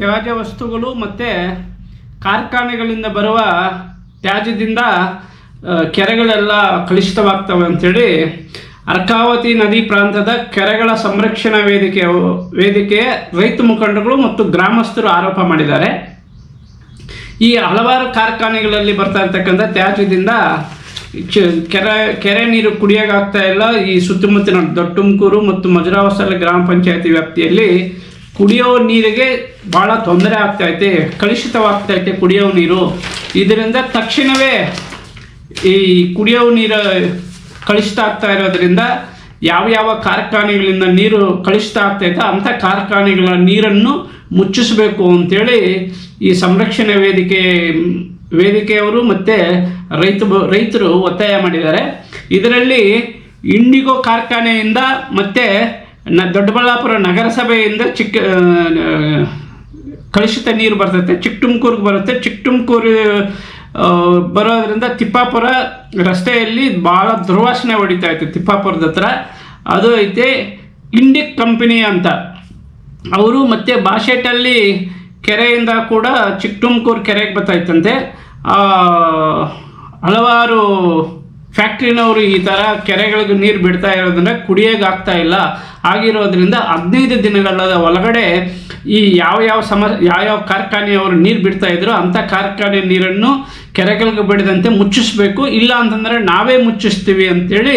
ತ್ಯಾಜ್ಯ ವಸ್ತುಗಳು ಮತ್ತು ಕಾರ್ಖಾನೆಗಳಿಂದ ಬರುವ ತ್ಯಾಜ್ಯದಿಂದ ಕೆರೆಗಳೆಲ್ಲ ಕಲುಷಿತವಾಗ್ತವೆ ಅಂಥೇಳಿ ಅರ್ಕಾವತಿ ನದಿ ಪ್ರಾಂತದ ಕೆರೆಗಳ ಸಂರಕ್ಷಣಾ ವೇದಿಕೆ ವೇದಿಕೆ ರೈತ ಮುಖಂಡಗಳು ಮತ್ತು ಗ್ರಾಮಸ್ಥರು ಆರೋಪ ಮಾಡಿದ್ದಾರೆ. ಈ ಹಲವಾರು ಕಾರ್ಖಾನೆಗಳಲ್ಲಿ ಬರ್ತಾ ಇರ್ತಕ್ಕಂಥ ತ್ಯಾಜ್ಯದಿಂದ ಕೆರೆ ಕೆರೆ ನೀರು ಕುಡಿಯೋಕ್ಕಾಗ್ತಾ ಇಲ್ಲ. ಈ ಸುತ್ತಮುತ್ತಲಿನ ದೊಡ್ಡ ತುಮಕೂರು ಮತ್ತು ಮಜುರಾವಸಲ ಗ್ರಾಮ ಪಂಚಾಯತಿ ವ್ಯಾಪ್ತಿಯಲ್ಲಿ ಕುಡಿಯೋ ನೀರಿಗೆ ಭಾಳ ತೊಂದರೆ ಆಗ್ತಾ ಐತೆ ಕಲುಷಿತವಾಗ್ತಾ ಐತೆ ಕುಡಿಯೋ ನೀರು. ಇದರಿಂದ ತಕ್ಷಣವೇ ಈ ಕುಡಿಯೋ ನೀರು ಕಲುಷಿತ ಆಗ್ತಾ ಇರೋದ್ರಿಂದ ಯಾವ ಯಾವ ಕಾರ್ಖಾನೆಗಳಿಂದ ನೀರು ಕಲುಷಿತ ಆಗ್ತೈತೆ ಅಂಥ ಕಾರ್ಖಾನೆಗಳ ನೀರನ್ನು ಮುಚ್ಚಿಸಬೇಕು ಅಂತೇಳಿ ಈ ಸಂರಕ್ಷಣೆ ವೇದಿಕೆ, ವೇದಿಕೆಯವರು ಮತ್ತು ರೈತ ರೈತರು ಒತ್ತಾಯ ಮಾಡಿದ್ದಾರೆ. ಇದರಲ್ಲಿ ಇಂಡಿಗೋ ಕಾರ್ಖಾನೆಯಿಂದ ಮತ್ತು ನ ದೊಡ್ಡಬಳ್ಳಾಪುರ ನಗರಸಭೆಯಿಂದ ಚಿಕ್ಕ ಕಲುಷಿತ ನೀರು ಬರ್ತೈತೆ. ಚಿಕ್ಕ ತುಮಕೂರಿಗೆ ಬರುತ್ತೆ. ಚಿಕ್ಕ ತುಮಕೂರು ಬರೋದ್ರಿಂದ ತಿಪ್ಪಾಪುರ ರಸ್ತೆಯಲ್ಲಿ ಭಾಳ ದುರ್ವಾಸನೆ ಹೊಡಿತಾ ಇತ್ತು ತಿಪ್ಪಾಪುರದ ಹತ್ರ. ಅದು ಐತೆ ಇಂಡಿಕ್ ಕಂಪನಿ ಅಂತ. ಅವರು ಮತ್ತೆ ಬಾಷೆಟಲ್ಲಿ ಕೆರೆಯಿಂದ ಕೂಡ ಚಿಕ್ಕ ತುಮಕೂರು ಕೆರೆಗೆ ಬರ್ತಾಯಿತ್ತಂತೆ ಹಲವಾರು ಫ್ಯಾಕ್ಟ್ರಿನವರು ಈ ಥರ ಕೆರೆಗಳಿಗೆ ನೀರು ಬಿಡ್ತಾ ಇರೋದ್ರಿಂದ ಕುಡಿಯೋಕ್ಕಾಗ್ತಾ ಇಲ್ಲ. ಆಗಿರೋದ್ರಿಂದ ಹದಿನೈದು ದಿನಗಳ ಒಳಗಡೆ ಈ ಯಾವ ಯಾವ ಸಮ, ಯಾವ ಯಾವ ಕಾರ್ಖಾನೆಯವರು ನೀರು ಬಿಡ್ತಾ ಇದ್ರು ಅಂಥ ಕಾರ್ಖಾನೆ ನೀರನ್ನು ಕೆರೆಗಳಿಗೆ ಬಿಡದಂತೆ ಮುಚ್ಚಿಸ್ಬೇಕು. ಇಲ್ಲ ಅಂತಂದರೆ ನಾವೇ ಮುಚ್ಚಿಸ್ತೀವಿ ಅಂತೇಳಿ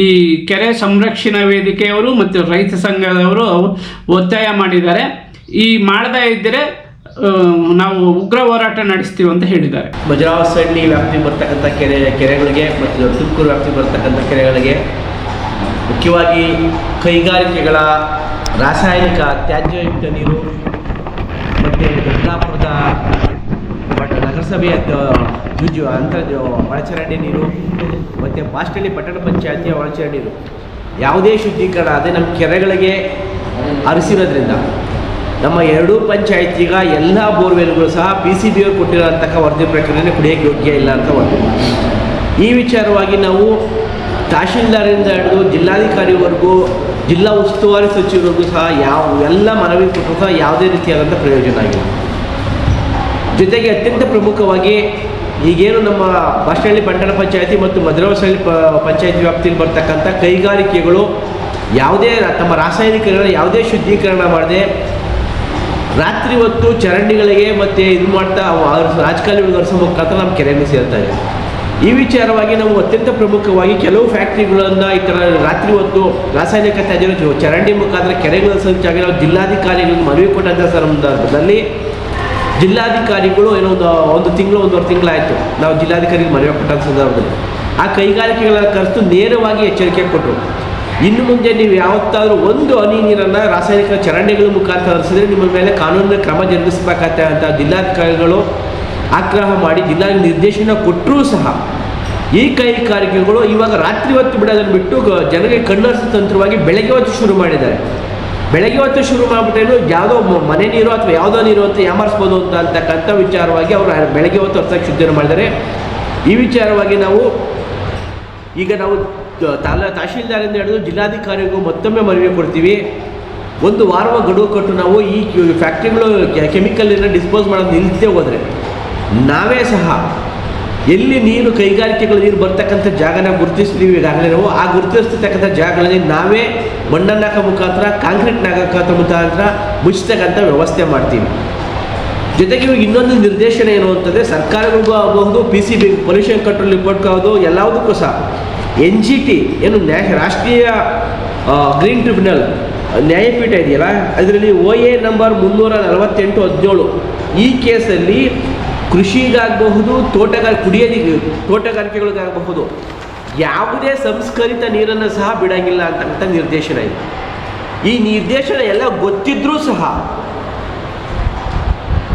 ಈ ಕೆರೆ ಸಂರಕ್ಷಣಾ ವೇದಿಕೆಯವರು ಮತ್ತು ರೈತ ಸಂಘದವರು ಒತ್ತಾಯ ಮಾಡಿದ್ದಾರೆ. ಈ ಮಾಡದೇ ಇದ್ದರೆ ನಾವು ಉಗ್ರ ಹೋರಾಟ ನಡೆಸ್ತೀವಿ ಅಂತ ಹೇಳಿದ್ದಾರೆ. ಮಜರಾವಸಳ್ಳಿ ವ್ಯಾಪ್ತಿ ಬರ್ತಕ್ಕಂಥ ಕೆರೆ, ಕೆರೆಗಳಿಗೆ ಮತ್ತು ತುಮಕೂರು ವ್ಯಾಪ್ತಿ ಬರ್ತಕ್ಕಂಥ ಕೆರೆಗಳಿಗೆ ಮುಖ್ಯವಾಗಿ ಕೈಗಾರಿಕೆಗಳ ರಾಸಾಯನಿಕ ತ್ಯಾಜ್ಯಯುಕ್ತ ನೀರು ಮತ್ತು ದೊಡ್ಡಾಪುರದ ನಗರಸಭೆಯ ಜುಜು ಅಂತರ ಒಳಚರಂಡಿ ನೀರು ಮತ್ತು ಬಾಸ್ಟಳ್ಳಿ ಪಟ್ಟಣ ಪಂಚಾಯತಿಯ ಒಳಚರಂಡಿ ನೀರು. ಯಾವುದೇ ಶುದ್ಧೀಕರಣ ಅದೇ ನಮ್ಮ ಕೆರೆಗಳಿಗೆ ಹರಿಸಿರೋದ್ರಿಂದ ನಮ್ಮ ಎರಡೂ ಪಂಚಾಯತಿಗ ಎಲ್ಲ ಬೋರ್ವೆಲ್ಗಳು ಸಹ ಪಿ ಸಿ ಬಿ ಅವರು ಕೊಟ್ಟಿರೋಂತಹ ವರದಿ ಪ್ರಕ್ರಿಯೆ ಕುಡಿಯೋಕ್ಕೆ ಯೋಗ್ಯ ಇಲ್ಲ ಅಂತ ಒಂದು ಈ ವಿಚಾರವಾಗಿ ನಾವು ತಹಶೀಲ್ದಾರಿಂದ ಹಿಡಿದು ಜಿಲ್ಲಾಧಿಕಾರಿವರೆಗೂ, ಜಿಲ್ಲಾ ಉಸ್ತುವಾರಿ ಸಚಿವರಿಗೂ ಸಹ ಯಾವ, ಎಲ್ಲ ಮನವಿ ಕೊಟ್ಟರು ಸಹ ಯಾವುದೇ ರೀತಿಯಾದಂಥ ಪ್ರಯೋಜನ ಆಗಿಲ್ಲ. ಜೊತೆಗೆ ಅತ್ಯಂತ ಪ್ರಮುಖವಾಗಿ ಈಗೇನು ನಮ್ಮ ಬಸ್ಟಳ್ಳಿ ಪಟ್ಟಣ ಪಂಚಾಯತಿ ಮತ್ತು ಮದ್ರವಸಳ್ಳಿ ಪ, ಪಂಚಾಯತಿ ವ್ಯಾಪ್ತಿಯಲ್ಲಿ ಬರ್ತಕ್ಕಂಥ ಕೈಗಾರಿಕೆಗಳು ಯಾವುದೇ ತಮ್ಮ ರಾಸಾಯನಿಕಗಳ ಯಾವುದೇ ಶುದ್ಧೀಕರಣ ಮಾಡದೆ ರಾತ್ರಿ ಹೊತ್ತು ಚರಂಡಿಗಳಿಗೆ ಮತ್ತು ಇದು ಮಾಡ್ತಾ ರಾಜಕಾಲುವೆ ವರ್ಷ ಮುಖಾಂತರ ನಮ್ಮ ಕೆರೆಯನ್ನು ಸೇರ್ತಾರೆ ಈ ವಿಚಾರವಾಗಿ ನಾವು ಅತ್ಯಂತ ಪ್ರಮುಖವಾಗಿ ಕೆಲವು ಫ್ಯಾಕ್ಟ್ರಿಗಳನ್ನು ಈ ಥರ ರಾತ್ರಿ ಹೊತ್ತು ರಾಸಾಯನಿಕ ತ್ಯಾಜ್ಯ ಚರಂಡಿ ಮುಖಾಂತರ ಕೆರೆಗಳ ಸಂಚಾಗಿ ನಾವು ಜಿಲ್ಲಾಧಿಕಾರಿಗಳನ್ನು ಮನವಿ ಕೊಟ್ಟಂಥ ಸಂದರ್ಭದಲ್ಲಿ ಜಿಲ್ಲಾಧಿಕಾರಿಗಳು ಏನೋ ಒಂದು ಒಂದು ತಿಂಗಳು, ಒಂದೂವರೆ ತಿಂಗಳಾಯಿತು. ನಾವು ಜಿಲ್ಲಾಧಿಕಾರಿಗಳು ಮನವಿ ಕೊಟ್ಟಂಥ ಸಂದರ್ಭದಲ್ಲಿ. ಆ ಕೈಗಾರಿಕೆಗಳ ಖರ್ಚು ನೇರವಾಗಿ ಎಚ್ಚರಿಕೆ ಕೊಟ್ಟರು. ಇನ್ನು ಮುಂದೆ ನೀವು ಯಾವತ್ತಾದರೂ ಒಂದು ಹನಿ ನೀರನ್ನು ರಾಸಾಯನಿಕ ಚರಂಡಿಗಳ ಮುಖಾಂತರ ಹರಿಸಿದ್ರೆ ನಿಮ್ಮ ಮೇಲೆ ಕಾನೂನಿನ ಕ್ರಮ ಜರುಗಿಸಬೇಕಾಗತ್ತೆ ಅಂತ ಜಿಲ್ಲಾಧಿಕಾರಿಗಳು ಆಗ್ರಹ ಮಾಡಿ ಜಿಲ್ಲಾ ನಿರ್ದೇಶನ ಕೊಟ್ಟರೂ ಸಹ ಈ ಕೈಗಾರಿಕೆಗಳು ಇವಾಗ ರಾತ್ರಿ ಹೊತ್ತು ಬಿಡೋದನ್ನು ಬಿಟ್ಟು ಜನರಿಗೆ ಕಣ್ಣರಿಸ ತಂತ್ರವಾಗಿ ಬೆಳಗ್ಗೆ ಹೊತ್ತು ಶುರು ಮಾಡಿದ್ದಾರೆ. ಬೆಳಗ್ಗೆ ಹೊತ್ತು ಶುರು ಮಾಡಿಬಿಟ್ಟೇನು ಯಾವುದೋ ಮನೆ ನೀರು ಅಥವಾ ಯಾವುದೋ ನೀರು ಅಂತ ಯಾಮಾರಿಸ್ಬೋದು ಅಂತ ಅಂತಕ್ಕಂಥ ವಿಚಾರವಾಗಿ ಅವರು ಬೆಳಗ್ಗೆ ಹೊತ್ತು ಹೊರತಾಗಿ ಶುದ್ಧೀಕರಣ ಮಾಡಿದ್ದಾರೆ. ಈ ವಿಚಾರವಾಗಿ ನಾವು ಈಗ ನಾವು ತಾಲ ತಹಶೀಲ್ದಾರಿಂದ ಹಿಡಿದು ಜಿಲ್ಲಾಧಿಕಾರಿಗೂ ಮತ್ತೊಮ್ಮೆ ಮನವಿ ಕೊಡ್ತೀವಿ. ಒಂದು ವಾರವ ಗಡುವು ಕೊಟ್ಟು ನಾವು ಈ ಫ್ಯಾಕ್ಟ್ರಿಗಳು ಕೆಮಿಕಲನ್ನು ಡಿಸ್ಪೋಸ್ ಮಾಡೋದು ನಿಲ್ತೇ ಹೋದರೆ ನಾವೇ ಸಹ ಎಲ್ಲಿ ನೀರು ಕೈಗಾರಿಕೆಗಳು ನೀರು ಬರ್ತಕ್ಕಂಥ ಜಾಗನ ಗುರುತಿಸ್ತೀವಿ ಈಗಾಗಲೇ ನಾವು, ಆ ಗುರುತಿಸ್ತಕ್ಕಂಥ ಜಾಗಗಳಲ್ಲಿ ನಾವೇ ಮಣ್ಣನ್ನು ಹಾಕೋ ಮುಖಾಂತರ ಕಾಂಕ್ರೀಟ್ನ ಹಾಕೋ ಮುಖಾಂತರ ಮುಚ್ಚತಕ್ಕಂಥ ವ್ಯವಸ್ಥೆ ಮಾಡ್ತೀವಿ. ಜೊತೆಗೆ ಇವಾಗ ಇನ್ನೊಂದು ನಿರ್ದೇಶನ ಏನು ಅಂತಂದರೆ ಸರ್ಕಾರಗಳಿಗೂ ಆಗಬಹುದು P C B pollution control report ಆಗೋದು ಎಲ್ಲದಕ್ಕೂ ಸಹ. ಎನ್ ಜಿ ಟಿ ಏನು ನ್ಯಾಯ ರಾಷ್ಟ್ರೀಯ ಗ್ರೀನ್ ಟ್ರಿಬ್ಯುನಲ್ ನ್ಯಾಯಪೀಠ ಇದೆಯಲ್ಲ, ಅದರಲ್ಲಿ ಒ ಎ ನಂಬರ್ ಮುನ್ನೂರ ನಲವತ್ತೆಂಟು ಹದಿನೇಳು. ಈ ಕೇಸಲ್ಲಿ ಕೃಷಿಗಾಗಬಹುದು, ತೋಟಗಾರ ಕುಡಿಯೋದಿಗೆ ತೋಟಗಾರಿಕೆಗಳಿಗಾಗಬಹುದು, ಯಾವುದೇ ಸಂಸ್ಕರಿತ ನೀರನ್ನು ಸಹ ಬಿಡಂಗಿಲ್ಲ ಅಂತಕ್ಕಂಥ ನಿರ್ದೇಶನ ಇದೆ. ಈ ನಿರ್ದೇಶನ ಎಲ್ಲ ಗೊತ್ತಿದ್ರೂ ಸಹ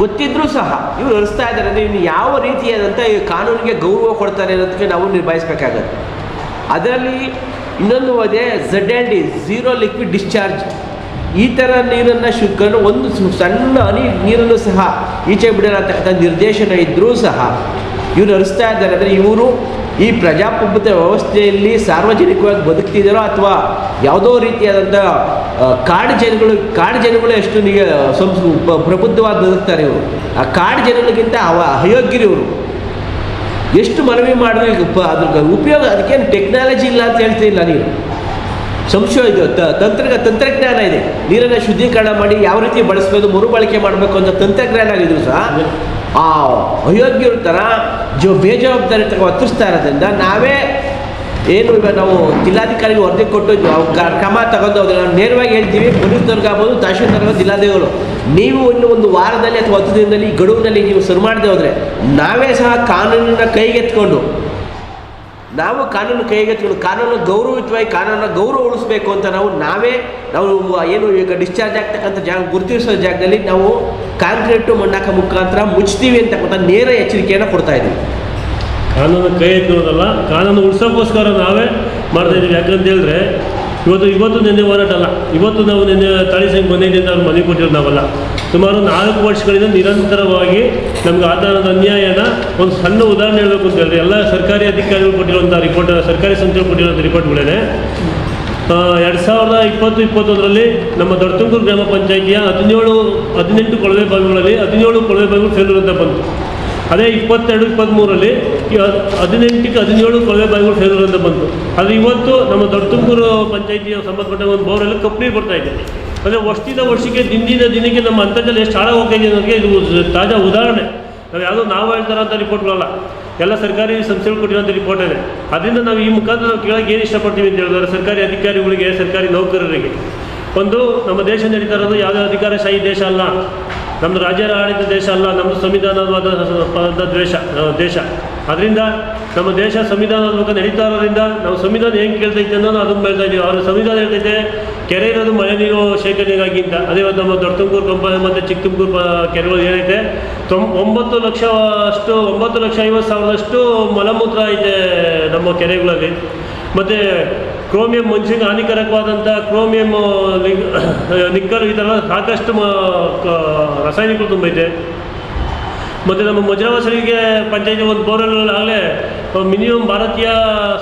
ಗೊತ್ತಿದ್ರೂ ಸಹ ಇವರು ಹರಿಸ್ತಾ ಇದ್ದಾರೆ ಅಂದರೆ ಇನ್ನು ಯಾವ ರೀತಿಯಾದಂಥ ಕಾನೂನಿಗೆ ಗೌರವ ಕೊಡ್ತಾರೆ ಅನ್ನೋದಕ್ಕೆ ನಾವು ನಿಭಾಯಿಸಬೇಕಾಗತ್ತೆ ಅದರಲ್ಲಿ ಇನ್ನೊಂದು ಅದೆ Z and D zero liquid discharge ಈ ಥರ ನೀರನ್ನು ಶುದ್ಧನು ಒಂದು ಸಣ್ಣ ಹನಿ ನೀರನ್ನು ಸಹ ಈಚೆ ಬಿಡಲಾಗ್ತಕ್ಕಂಥ ನಿರ್ದೇಶನ ಇದ್ದರೂ ಸಹ ಇವರು ಹರಿಸ್ತಾ ಇದ್ದಾರೆ. ಅಂದರೆ ಇವರು ಈ ಪ್ರಜಾಪ್ರಭುತ್ವ ವ್ಯವಸ್ಥೆಯಲ್ಲಿ ಸಾರ್ವಜನಿಕವಾಗಿ ಬದುಕ್ತಿದ್ದಾರೋ ಅಥವಾ ಯಾವುದೋ ರೀತಿಯಾದಂಥ ಕಾಡು ಜನಗಳು ಕಾಡು ಜನಗಳು ಎಷ್ಟು ಸಂಸ್ ಪ್ರಬುದ್ಧವಾಗಿ ಬದುಕ್ತಾರೆ ಇವರು. ಆ ಕಾಡು ಜನಗಳಿಗಿಂತ ಅವ ಅಯೋಗ್ಯರು ಇವರು. ಎಷ್ಟು ಮನವಿ ಮಾಡಿದ್ರು ಅದ್ರ ಉಪಯೋಗ, ಅದಕ್ಕೇನು ಟೆಕ್ನಾಲಜಿ ಇಲ್ಲ ಅಂತ ಹೇಳ್ತಿಲ್ಲ ನೀರು ಸಂಶಯ ಇದು ತಂತ್ರ ತಂತ್ರಜ್ಞಾನ ಇದೆ. ನೀರನ್ನು ಶುದ್ಧೀಕರಣ ಮಾಡಿ ಯಾವ ರೀತಿ ಬಳಸಬೇಕು ಮರುಬಳಕೆ ಮಾಡಬೇಕು ಅಂತ ತಂತ್ರಜ್ಞಾನ ಆಗಿದ್ರು ಸಹ, ಆ ಅಯೋಗ್ಯರ ಥರ ಜೋ ಬೇಜವಾಬ್ದಾರಿ ತಗ ವರ್ತಿಸ್ತಾ ಇರೋದ್ರಿಂದ ನಾವೇ ಏನು ಇವಾಗ ನಾವು ಜಿಲ್ಲಾಧಿಕಾರಿಗೆ ವರದಿ ಕೊಟ್ಟು ಕ್ರಮ ತಗೊಂಡು ನಾವು ನೇರವಾಗಿ ಹೇಳ್ತೀವಿ ಪೊಲೀಸ್ನವ್ರಿಗೆ ಆಗ್ಬೋದು ತಹಶೀಲ್ದಾರ್ಗ ಜಿಲ್ಲಾಧಿಕಾರಿಗಳು. ನೀವು ಇನ್ನು ಒಂದು ವಾರದಲ್ಲಿ ಅಥವಾ ಹತ್ತು ದಿನದಲ್ಲಿ ಗಡುವಿನಲ್ಲಿ ನೀವು ಶುರು ಮಾಡದೆ ಹೋದರೆ ನಾವೇ ಸಹ ಕಾನೂನಿನ ಕೈಗೆತ್ಕೊಂಡು ನಾವು ಕಾನೂನು ಕೈಗೆತ್ಕೊಂಡು ಕಾನೂನು ಗೌರವಯುತವಾಗಿ ಕಾನೂನನ್ನು ಗೌರವ ಉಳಿಸ್ಬೇಕು ಅಂತ ನಾವು ನಾವೇ, ನಾವು ಏನು ಈಗ ಡಿಸ್ಚಾರ್ಜ್ ಆಗ್ತಕ್ಕಂಥ ಜಾಗ, ಗುರುತಿಸೋ ಜಾಗದಲ್ಲಿ ನಾವು ಕಾಂಕ್ರೀಟು ಮಣ್ಣಾಕ ಮುಖಾಂತರ ಮುಚ್ತೀವಿ ಅಂತಕ್ಕಂಥ ನೇರ ಎಚ್ಚರಿಕೆಯನ್ನು ಕೊಡ್ತಾ ಇದ್ದೀವಿ. ಕಾನೂನು ಕೈ ಎತ್ತಿರೋದಲ್ಲ ಕಾನೂನು ಉಳಿಸೋಕ್ಕೋಸ್ಕರ ನಾವೇ ಮಾಡ್ತಾ ಇದ್ದೀವಿ. ಯಾಕಂತ ಹೇಳಿದ್ರೆ ಇವತ್ತು ಇವತ್ತು ನಿನ್ನೆ ಹೋರಾಟ ಇವತ್ತು ನಾವು ನಿನ್ನೆ ತಾಳಿ ಸಂಘ ಬಂದಿದ್ದರಿಂದ ಅವ್ರು ಮನೆ ಕೊಟ್ಟಿರೋದು ನಾವಲ್ಲ. ಸುಮಾರು ನಾಲ್ಕು ವರ್ಷಗಳಿಂದ ನಿರಂತರವಾಗಿ ನಮ್ಗೆ ಆತನದ ಅನ್ಯಾಯನ ಒಂದು ಸಣ್ಣ ಉದಾಹರಣೆ ಹೇಳಬೇಕು ಅಂತ ಹೇಳಿದ್ರೆ, ಎಲ್ಲ ಸರ್ಕಾರಿ ಅಧಿಕಾರಿಗಳು ಕೊಟ್ಟಿರುವಂಥ ರಿಪೋರ್ಟ್ ಸರ್ಕಾರಿ ಸಂಸ್ಥೆಗಳು ಕೊಟ್ಟಿರುವಂಥ ರಿಪೋರ್ಟ್ಗಳೇ ಎರಡು ಸಾವಿರದ ಇಪ್ಪತ್ತು, ಇಪ್ಪತ್ತೊಂದರಲ್ಲಿ ನಮ್ಮ ದೊಡ್ಡತುಂಗೂರು ಗ್ರಾಮ ಪಂಚಾಯಿತಿಯ ಹದಿನೇಳು, ಹದಿನೆಂಟು ಕೊಳವೆ ಬಾವಿಗಳಲ್ಲಿ ಹದಿನೇಳು ಕೊಳವೆ ಬಾವಿಗಳು ಫೇಲ್ಯೂರ್ ಬಂತು. ಅದೇ ಇಪ್ಪತ್ತೆರಡು ಇಪ್ಪತ್ತ್ಮೂರಲ್ಲಿ ಹದಿನೆಂಟಕ್ಕೆ ಹದಿನೇಳು ಕೊಳವೆ ಬಾವಿಗಳು ಫೇಲ್ಯೂರ್ ಅಂತ ಬಂತು. ಆದರೆ ಇವತ್ತು ನಮ್ಮ ದೊಡ್ಡ ತುಮಕೂರು ಪಂಚಾಯಿತಿಯ ಸಂಬಂಧಪಟ್ಟ ಒಂದು ಬೋರಲ್ಲಿ ಕಪ್ಪು ನೀರು ಬರ್ತಾ ಇದೆ. ಅಂದರೆ ವರ್ಷದಿಂದ ವರ್ಷಕ್ಕೆ ದಿನದಿಂದ ದಿನಕ್ಕೆ ನಮ್ಮ ಅಂತರ್ಜಲ ಎಷ್ಟು ಹಾಳ ಹೋಗ್ತಾ ಇದೆ ಇದು ತಾಜಾ ಉದಾಹರಣೆ. ನಾವು ಯಾವುದೋ ನಾವು ಹೇಳ್ತಾರಂಥ ರಿಪೋರ್ಟ್ಗಳಲ್ಲ ಎಲ್ಲ ಸರ್ಕಾರಿ ಸಂಸ್ಥೆಗಳು ಕೊಟ್ಟಿರೋಂಥ ರಿಪೋರ್ಟ್ ಇದೆ. ಅದರಿಂದ ನಾವು ಈ ಮುಖಾಂತರ ನಾವು ಕೇಳೋಕೆ ಏನು ಇಷ್ಟಪಡ್ತೀವಿ ಅಂತ ಹೇಳಿದ್ರೆ ಸರ್ಕಾರಿ ಅಧಿಕಾರಿಗಳಿಗೆ, ಸರ್ಕಾರಿ ನೌಕರರಿಗೆ. ಒಂದು ನಮ್ಮ ದೇಶ ನಡೀತಾ ಇರೋದು ಯಾವುದೇ ಅಧಿಕಾರಶಾಹಿ ದೇಶ ಅಲ್ಲ. ನಮ್ಮದು ರಾಜ್ಯದ ಆಡಳಿತ ದೇಶ ಅಲ್ಲ ನಮ್ಮದು ಸಂವಿಧಾನವಾದ ದ್ವೇಷ ದೇಶ. ಅದರಿಂದ ನಮ್ಮ ದೇಶ ಸಂವಿಧಾನಾತ್ಮಕ ನಡೀತಾ ಇರೋದ್ರಿಂದ ನಾವು ಸಂವಿಧಾನ ಹೆಂಗೆ ಕೇಳ್ತೈತೆ ಅನ್ನೋದು ಅದನ್ನು ಹೇಳ್ತಾ ಇದ್ದೀವಿ. ಅವ್ರ ಸಂವಿಧಾನ ಹೇಳ್ತೈತೆ ಕೆರೆ ಇರೋದು ಮಳೆ ನೀರು ಶೇಖರಣೆಗಾಗಿ ಅಂತ. ಅದೇ ಇವತ್ತು ನಮ್ಮ ದೊಡ್ಡ ತುಮಕೂರು ಕಂಪನಿ ಮತ್ತು ಚಿಕ್ಕ ತುಮಕೂರು ಕೆರೆಗಳು ಏನೈತೆ, ತೊಂ, ಒಂಬತ್ತು ಲಕ್ಷ ಅಷ್ಟು, ಒಂಬತ್ತು ಲಕ್ಷ ಐವತ್ತು ಸಾವಿರದಷ್ಟು ಮಲಮೂತ್ರ ಐತೆ ನಮ್ಮ ಕೆರೆಗಳಲ್ಲಿ. ಮತ್ತು ಕ್ರೋಮಿಯಂ ಮನುಷ್ಯನಿಗೆ ಹಾನಿಕಾರಕವಾದಂಥ ಕ್ರೋಮಿಯಂ ನಿಕ್ಕರ್ ನಿಕ್ಕಲ್ ಈ ಥರ ಸಾಕಷ್ಟು ರಾಸಾಯನಿಕಗಳು ತುಂಬೈತೆ ಮತ್ತು ನಮ್ಮ ಮಜರಾವಾಸರಿಗೆ ಪಂಚಾಯತಿ ಒಂದು ಬೋರ್ವೆಲ್ ಆಗಲೇ ಮಿನಿಮಮ್ ಭಾರತೀಯ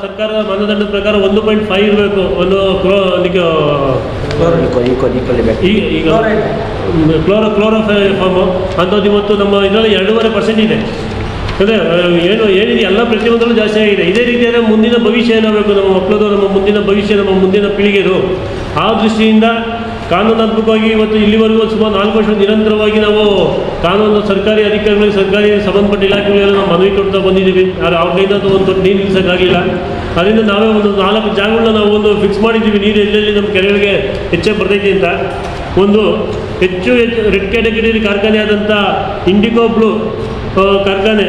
ಸರ್ಕಾರದ ಮಾನದಂಡದ ಪ್ರಕಾರ ಒಂದು ಪಾಯಿಂಟ್ ಫೈವ್ ಇರಬೇಕು. ಒಂದು ಕ್ರೋ ನಿಕ ಈಗ ಈಗ ಕ್ಲೋರೋ ಕ್ಲೋರೋ ಫಾರ್ಮು ಅಂಥದ್ದು ಇವತ್ತು ನಮ್ಮ ಇದರಲ್ಲಿ ಎರಡೂವರೆ ಪರ್ಸೆಂಟ್ ಇದೆ. ಅದೇ ಏನು ಏನಿದೆ ಎಲ್ಲ ಪ್ರತಿಯೊಂದರಲ್ಲೂ ಜಾಸ್ತಿ ಆಗಿದೆ. ಇದೇ ರೀತಿಯಾದ ಮುಂದಿನ ಭವಿಷ್ಯ ಏನಾಗಬೇಕು ನಮ್ಮ ಮಕ್ಕಳದು, ನಮ್ಮ ಮುಂದಿನ ಭವಿಷ್ಯ, ನಮ್ಮ ಮುಂದಿನ ಪೀಳಿಗೆದು? ಆ ದೃಷ್ಟಿಯಿಂದ ಕಾನೂನಾತ್ಮಕವಾಗಿ ಇವತ್ತು ಇಲ್ಲಿವರೆಗೂ ಸುಮಾರು ನಾಲ್ಕು ವರ್ಷ ನಿರಂತರವಾಗಿ ನಾವು ಕಾನೂನು ಸರ್ಕಾರಿ ಅಧಿಕಾರಿಗಳಿಗೆ, ಸರ್ಕಾರಿ ಸಂಬಂಧಪಟ್ಟ ಇಲಾಖೆಗಳೆಲ್ಲ ನಾವು ಮನವಿ ಕೊಡ್ತಾ ಬಂದಿದ್ದೀವಿ. ಆದರೆ ಅವ್ರ ಕೈಯಿಂದ ಒಂದು ದೊಡ್ಡ ನೀರು ನಿಲ್ಲಿಸೋಕ್ಕಾಗಿಲ್ಲ ಅದರಿಂದ ನಾವೇ ಒಂದು ನಾಲ್ಕು ಜಾಗಗಳನ್ನ ನಾವು ಒಂದು ಫಿಕ್ಸ್ ಮಾಡಿದ್ದೀವಿ. ನೀರು ಎಲ್ಲೆಲ್ಲಿ ನಮ್ಮ ಕೆರೆಗಳಿಗೆ ಹೆಚ್ಚೇ ಬರ್ತೈತಿ ಅಂತ. ಒಂದು ಹೆಚ್ಚು ಹೆಚ್ಚು ರೆಡ್ ಕ್ಯಾಟಗರಿ ಕಾರ್ಖಾನೆ ಆದಂಥ ಇಂಡಿಗೋ ಬ್ಲೂ ಕಾರ್ಖಾನೆ.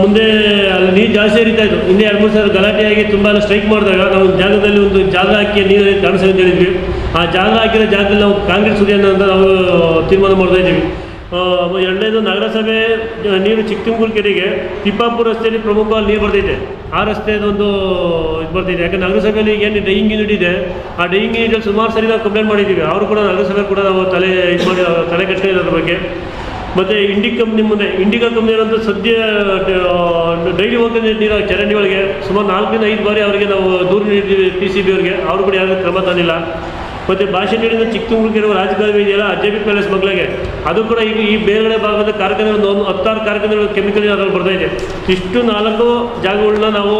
ಮುಂದೆ ಅಲ್ಲಿ ನೀರು ಜಾಸ್ತಿ ಹರಿತಾ ಇತ್ತು ಹಿಂದೆ ಎರಡು, ಮೂರು ಸಾವಿರ ಗಲಾಟೆಯಾಗಿ ತುಂಬ ಸ್ಟ್ರೈಕ್ ಮಾಡಿದಾಗ ನಾವು ಜಾಗದಲ್ಲಿ ಒಂದು ಜಾಗ ಹಾಕಿ ನೀರು ಕಾಣಿಸ್ತಾ ಅಂತ ಹೇಳಿದ್ವಿ. ಆ ಜಾಗ ಹಾಕಿರೋ ಜಾಗದಲ್ಲಿ ನಾವು ಕಾಂಕ್ರೀಟ್ ಸುರಿಯೋಣ ಅಂತ ನಾವು ತೀರ್ಮಾನ ಮಾಡ್ತಾ ಇದ್ದೀವಿ. ಎರಡನೇದು ನಗರಸಭೆ ನೀರು ಚಿಕ್ಕಮಗಳೂರು ಕೆರೆಗೆ ತಿಪ್ಪಾಪುರ ರಸ್ತೆಯಲ್ಲಿ ಪ್ರಮುಖವಾಗಿ ನೀರು ಬರ್ತೈತೆ. ಆ ರಸ್ತೆದೊಂದು ಇದು ಬರ್ತೈತೆ. ಯಾಕಂದ್ರೆ ನಗರಸಭೆಯಲ್ಲಿ ಏನು ಡೈಯಿಂಗ್ ಯೂನಿಟ್ ಇದೆ. ಆ ಡೈಯಿಂಗ್ ಯೂನಿಟಲ್ಲಿ ಸುಮಾರು ಸರಿ ನಾವು ಕಂಪ್ಲೇಂಟ್ ಮಾಡಿದ್ದೀವಿ. ಅವರು ಕೂಡ ನಗರಸಭೆ ಕೂಡ ನಾವು ತಲೆ, ಇದು ಮಾಡಿ, ತಲೆ ಕೆಡ್ಸ್ಕೊಂಡಿದ್ದಾರೆ ಅದ್ರ ಬಗ್ಗೆ. ಮತ್ತು ಇಂಡಿ ಕಂಪ್ನಿ ಮುಂದೆ ಇಂಡಿಕಾ ಕಂಪ್ನಿ ಏನಂತ ಸದ್ಯ ಡೈಲಿ ಹೋಗ್ತಾ ನೀರು ಚರಂಡಿ ಒಳಗೆ ಸುಮಾರು ನಾಲ್ಕರಿಂದ ಐದು ಬಾರಿ ಅವರಿಗೆ ನಾವು ದೂರು ನೀಡಿದ್ದೀವಿ ಪಿ ಸಿ ಬಿ ಅವರಿಗೆ. ಅವರು ಕೂಡ ಯಾರು ಕ್ರಮ ತಂದಿಲ್ಲ ಮತ್ತು ಭಾಷೆ ನೀಡಿದ ಚಿಕ್ಕಮಗಳೂರು ರಾಜಕಾಲುವೆ ಇದೆಯಲ್ಲ ಅಜೆ ಬಿ ಪ್ಯಾಲೇಸ್ ಮಕ್ಕಳಿಗೆ ಅದು ಕೂಡ ಈಗ ಈ ಬೇರೆಗಡೆ ಭಾಗದ ಕಾರ್ಖಾನೆ ಒಂದು ಹತ್ತಾರು ಕಾರ್ಖಾನೆಗಳು ಕೆಮಿಕಲ್ ಅದ್ರಲ್ಲಿ ಬರ್ತಾ ಇದೆ. ಇಷ್ಟು ನಾಲ್ಕು ಜಾಗಗಳನ್ನ ನಾವು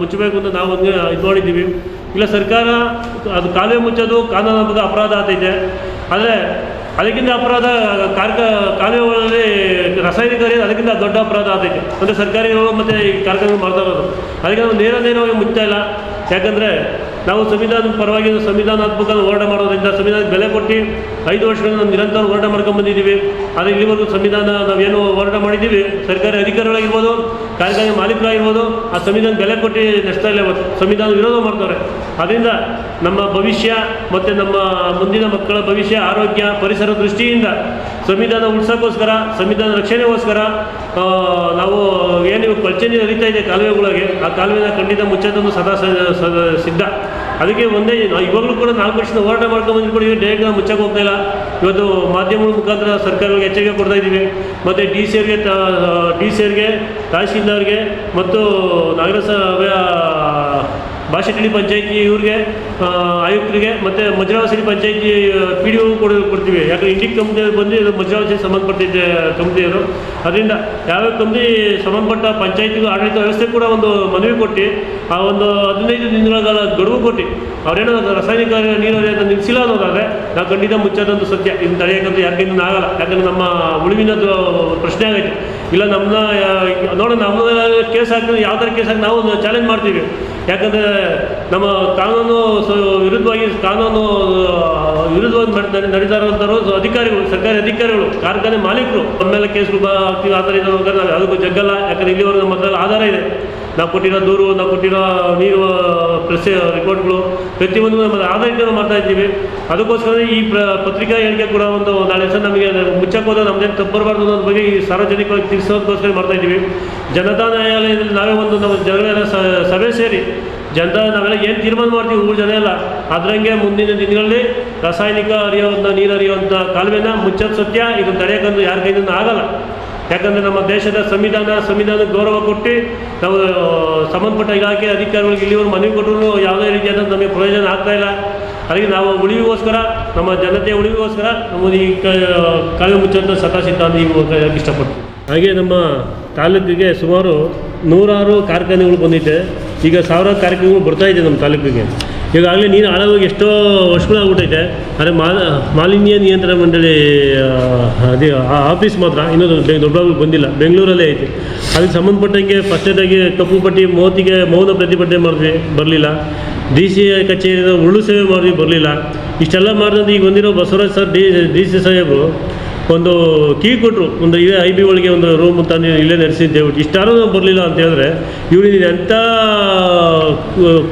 ಮುಚ್ಚಬೇಕು ಅಂತ ನಾವು ಒಂದು ಇದು ಮಾಡಿದ್ದೀವಿ. ಇಲ್ಲ, ಸರ್ಕಾರ ಅದು ಕಾಲುವೆ ಮುಚ್ಚೋದು ಕಾನೂನಾತ್ಮಕ ಅಪರಾಧ ಆಗ್ತೈತೆ ಆದರೆ ಅದಕ್ಕಿಂತ ಅಪರಾಧ, ಕಾರ್ಕ, ಕಾಲುವೆಗಳಲ್ಲಿ ರಾಸಾಯನಿಕ ಅದಕ್ಕಿಂತ ದೊಡ್ಡ ಅಪರಾಧ ಅದಕ್ಕೆ ಅಂದರೆ ಸರ್ಕಾರಿಗಳು ಮತ್ತು ಈ ಕಾರ್ಖಾನೆಗಳು ಮಾಡ್ತಾ ಅದಕ್ಕೆ ನಾವು ನೇರ ನೇರವಾಗಿ ಮುಚ್ಚಾ ಇಲ್ಲ. ಯಾಕಂದರೆ ನಾವು ಸಂವಿಧಾನ ಪರವಾಗಿ ಸಂವಿಧಾನಾತ್ಮಕ ಹೋರಾಟ ಮಾಡೋದ್ರಿಂದ ಸಂವಿಧಾನಕ್ಕೆ ಬೆಲೆ ಕೊಟ್ಟು ಐದು ವರ್ಷಗಳಿಂದ ನಾವು ನಿರಂತರ ಹೋರಾಟ ಮಾಡ್ಕೊಂಡು ಬಂದಿದ್ದೀವಿ. ಆದರೆ ಇಲ್ಲಿವರೆಗೂ ಸಂವಿಧಾನ ನಾವೇನು ಹೋರಾಟ ಮಾಡಿದ್ದೀವಿ? ಸರ್ಕಾರಿ ಅಧಿಕಾರಿಗಳಾಗಿರ್ಬೋದು ಕಾರ್ಖಾನೆ ಮಾಲೀಕರಾಗಿರ್ಬೋದು ಆ ಸಂವಿಧಾನ ಬೆಲೆ ಕೊಟ್ಟು ನಡೆಸ್ತಾ ಇಲ್ಲ ಇವತ್ತು. ಸಂವಿಧಾನ ವಿರೋಧ ಮಾಡ್ತಾರೆ ಅದರಿಂದ ನಮ್ಮ ಭವಿಷ್ಯ ಮತ್ತು ನಮ್ಮ ಮುಂದಿನ ಮಕ್ಕಳ ಭವಿಷ್ಯ, ಆರೋಗ್ಯ, ಪರಿಸರ ದೃಷ್ಟಿಯಿಂದ ಸಂವಿಧಾನ ಉಳಿಸೋಕ್ಕೋಸ್ಕರ, ಸಂವಿಧಾನ ರಕ್ಷಣೆಗೋಸ್ಕರ ನಾವು ಏನು ಇವಾಗ ಕೊಳಚೆ ನೀರು ಹರಿತಾ ಇದೆ ಕಾಲುವೆಗಳಿಗೆ, ಆ ಕಾಲುವೆನ ಖಂಡಿತ ಮುಚ್ಚೋದನ್ನು ಸದಾ ಸಿದ್ಧ. ಅದಕ್ಕೆ ಒಂದೇ ಇವಾಗಲೂ ಕೂಡ ನಾಲ್ಕು ವರ್ಷದ ಹೋರಾಟ ಮಾಡ್ಕೊಂಡು ಕೂಡ ಡೈರೆಕ್ಟ್ ನಾವು ಮುಚ್ಚಕ್ಕೆ ಹೋಗ್ತಾ ಇಲ್ಲ. ಇವತ್ತು ಮಾಧ್ಯಮಗಳ ಮುಖಾಂತರ ಸರ್ಕಾರಗಳಿಗೆ ಎಚ್ಚರಿಕೆ ಕೊಡ್ತಾ ಇದ್ದೀವಿ. ಮತ್ತು ಡಿ ಸಿ ಅವ್ರಿಗೆ ಡಿ ಸಿ ಅವ್ರಿಗೆ, ತಹಶೀಲ್ದಾರ್ಗೆ ಮತ್ತು ನಗರಸಭೆಯ ಭಾಷೆಟಳ್ಳಿ ಪಂಚಾಯತಿ ಇವ್ರಿಗೆ ಆಯುಕ್ತರಿಗೆ ಮತ್ತು ಮಜ್ರಾವಸರಿ ಪಂಚಾಯತಿ ಪಿ ಡಿ ಒ ಕೊಡ ಕೊಡ್ತೀವಿ. ಯಾಕಂದ್ರೆ ಇಂಡಿಕ್ ಕಂಪ್ನಿಯವ್ರು ಬಂದು ಇದು ಮಜ್ರಾವಸರಿ ಸಂಬಂಧಪಟ್ಟಿದ್ದ ಕಂಪ್ನಿಯವರು ಅದರಿಂದ ಯಾವ್ಯಾವ ಕಂಪ್ನಿ ಸಂಬಂಧಪಟ್ಟ ಪಂಚಾಯತಿಗೂ ಆಡಳಿತ ವ್ಯವಸ್ಥೆ ಕೂಡ ಒಂದು ಮನವಿ ಕೊಟ್ಟು, ಆ ಒಂದು ಹದಿನೈದು ದಿನಗಳ ಗಡುವು ಕೊಟ್ಟು. ಅವರೇನೋ ರಾಸಾಯನಿಕ ನೀರು ಅದನ್ನು ನಿಲ್ಲಿಸಿಲ್ಲ ಅನ್ನೋದಾದ್ರೆ, ನಾವು ಖಂಡಿತ ಮುಚ್ಚಾದಂಥ ಸತ್ಯ. ಇನ್ನು ತಡೆಯೋಕ್ಕಂತ ಯಾಕೆಂದ್ರೆ ಆಗಲ್ಲ. ಯಾಕಂದ್ರೆ ನಮ್ಮ ಉಳಿವಿನದ್ದು ಪ್ರಶ್ನೆ ಆಗೈತೆ. ಇಲ್ಲ ನಮ್ಮನ್ನ ನೋಡೋಣ ನಮ್ಮ ಕೇಸ್ ಹಾಕಿದ್ರೆ ಯಾವ ಥರ ಕೇಸ್ ಹಾಕಿ ನಾವು ಚಾಲೆಂಜ್ ಮಾಡ್ತೀವಿ. ಯಾಕಂದರೆ ನಮ್ಮ ಕಾನೂನು ವಿರುದ್ಧವಾಗಿ ಕಾನೂನು ವಿರುದ್ಧವಾಗಿ ನಡ್- ನಡೀತಾ ಇರುವಂಥವ್ರು ಸೊ ಅಧಿಕಾರಿಗಳು, ಸರ್ಕಾರಿ ಅಧಿಕಾರಿಗಳು, ಕಾರ್ಖಾನೆ ಮಾಲೀಕರು. ನಮ್ಮ ಮೇಲೆ ಕೇಸ್ಗಳು ಬಾ ಹಾಕ್ತೀವಿ, ಆ ಥರ ನಾವು ಜಗ್ಗಲ್ಲ. ಯಾಕಂದರೆ ಇಲ್ಲಿವರೆಗೂ ನಮ್ಮ ಹತ್ರ ಆಧಾರ ಇದೆ. ನಾವು ಕೊಟ್ಟಿರೋ ದೂರು, ನಾವು ಕೊಟ್ಟಿರೋ ನೀರು, ಪ್ರೆಸ್, ರಿಪೋರ್ಟ್ಗಳು ಪ್ರತಿಯೊಂದು ನಮ್ಮ ಆಧಾರ ನಾವು ಮಾಡ್ತಾ ಇದ್ದೀವಿ. ಅದಕ್ಕೋಸ್ಕರ ಈ ಪ್ರ, ಪತ್ರಿಕಾ ಹೇಳಿಕೆ ಕೂಡ ಒಂದು ನಾಳೆ ಸಹ ನಮಗೆ ಮುಚ್ಚಕ್ಕೆ ಹೋದ ನಮ್ಮದೇನು ತಪ್ಪು ಬರಬಾರ್ದು ಅನ್ನೋದ್ರ ಬಗ್ಗೆ ಈ ಸಾರ್ವಜನಿಕವಾಗಿ ತಿಳಿಸೋದಕ್ಕೋಸ್ಕರ ಮಾಡ್ತಾ ಇದ್ದೀವಿ. ಜನತಾ ನ್ಯಾಯಾಲಯದಲ್ಲಿ ನಾವೇ ಒಂದು ನಮ್ಮ ಜನಗಳೆಲ್ಲ ಸಭೆ ಸೇರಿ ಜನತಾ ನಾವೆಲ್ಲ ಏನು ತೀರ್ಮಾನ ಮಾಡ್ತೀವಿ ಊರು ಜನ ಎಲ್ಲ, ಅದರಂಗೆ ಮುಂದಿನ ದಿನಗಳಲ್ಲಿ ರಾಸಾಯನಿಕ ಹರಿಯುವಂಥ ನೀರು ಹರಿಯುವಂಥ ಕಾಲುವೆನ ಮುಚ್ಚೋದು ಸತ್ಯ ಇದನ್ನು ತಡೆಯೋಕ್ಕಂದು ಯಾರ ಕೈಯಿಂದ ಆಗಲ್ಲ. ಯಾಕಂದರೆ ನಮ್ಮ ದೇಶದ ಸಂವಿಧಾನ ಸಂವಿಧಾನಕ್ಕೆ ಗೌರವ ಕೊಟ್ಟು ನಾವು, ಸಂಬಂಧಪಟ್ಟ ಇಲಾಖೆ ಅಧಿಕಾರಿಗಳಿಗೆ ಇಲ್ಲಿವರು ಮನವಿ ಕೊಟ್ಟರು ಯಾವುದೇ ರೀತಿಯಾದ ನಮಗೆ ಪ್ರಯೋಜನ ಆಗ್ತಾ ಇಲ್ಲ. ಅದಕ್ಕೆ ನಾವು ಉಳಿವಿಗೋಸ್ಕರ, ನಮ್ಮ ಜನತೆ ಉಳಿವಿಗೋಸ್ಕರ ನಮ್ಮ ಈ ಕಾಲು ಕಾಲುವೆ ಮುಚ್ಚೋಂಥ ಸತಾಸಿದ್ಧ ಅಂತ ಇಷ್ಟಪಡ್ತೀನಿ ಹಾಗೆ ನಮ್ಮ ತಾಲೂಕಿಗೆ ಸುಮಾರು ನೂರಾರು ಕಾರ್ಖಾನೆಗಳು ಬಂದಿದೆ. ಈಗ ಸಾವಿರಾರು ಕಾರ್ಖಾನೆಗಳು ಬರ್ತಾ ಇದೆ ನಮ್ಮ ತಾಲೂಕಿಗೆ. ಈಗಾಗಲೇ ನೀರು ಹಾಳಾಗೋಗಿ ಎಷ್ಟೋ ವರ್ಷಗಳಾಗ್ಬಿಟ್ಟೈತೆ. ಆದರೆ ಮಾ ಮಾಲಿನ್ಯ ನಿಯಂತ್ರಣ ಮಂಡಳಿ ಅದೇ, ಆ ಆಫೀಸ್ ಮಾತ್ರ ಇನ್ನೂ ದೊಡ್ಡ ದೊಡ್ಡವಾಗಿ ಬಂದಿಲ್ಲ. ಬೆಂಗಳೂರಲ್ಲೇ ಐತೆ. ಅದಕ್ಕೆ ಸಂಬಂಧಪಟ್ಟಂಗೆ ಫಸ್ಟೇದಾಗಿ ಕಪ್ಪು ಪಟ್ಟಿ ಮೋತಿಗೆ ಮೌನ ಪ್ರತಿಭಟನೆ ಮಾಡಿದ್ವಿ, ಬರಲಿಲ್ಲ. ಡಿ ಸಿ ಕಚೇರಿಯ ಉರುಳು ಸೇವೆ ಮಾಡಿದ್ವಿ, ಬರಲಿಲ್ಲ. ಇಷ್ಟೆಲ್ಲ ಮಾಡಿದ್ರೆ ಈಗ ಬಂದಿರೋ Basavaraj sir, D D C ಸಾಹೇಬರು ಒಂದು ಕೀ ಕೊಟ್ಟರು ಒಂದು ಇದೇ ಐ ಬಿ ಒಳಗೆ ಒಂದು ರೂಮ್ ತಂದು ಇಲ್ಲೇ ನಡೆಸಿದ್ದೆ ಬಿಟ್ಟು ಇಷ್ಟಾರು ಬರಲಿಲ್ಲ ಅಂತ ಹೇಳಿದ್ರೆ ಇವ್ರಿಗೆ ಎಂಥ